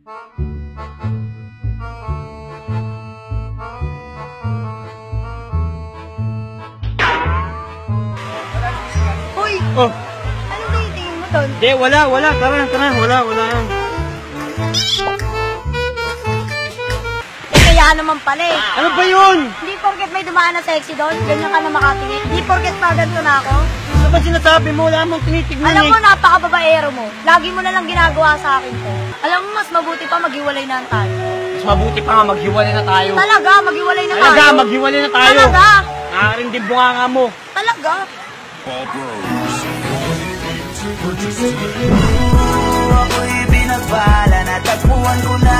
Uy! Oh, Ano ba yung tingin mo doon? di, wala, wala. Tara, tara, wala, wala. Eh, kaya naman pala eh. Ano ba yun? Hindi porket may dumaan na sexy doon, ganyan ka na makatingin. Hindi porket pa ganito na ako. Ano ba sinasabi mo? Wala mong tinitignan Alam mo, eh. napakababaero mo. Lagi mo na lang ginagawa sa akin to. Alam mo, mas mabuti pa maghiwalay na tayo. Mas mabuti pa nga, maghiwalay na tayo. Talaga, maghiwalay na Talaga, tayo. Talaga, maghiwalay na tayo. Talaga. Nakarindib mo nga nga mo. Talaga. Ako'y pinagbalan at tagpuan ko na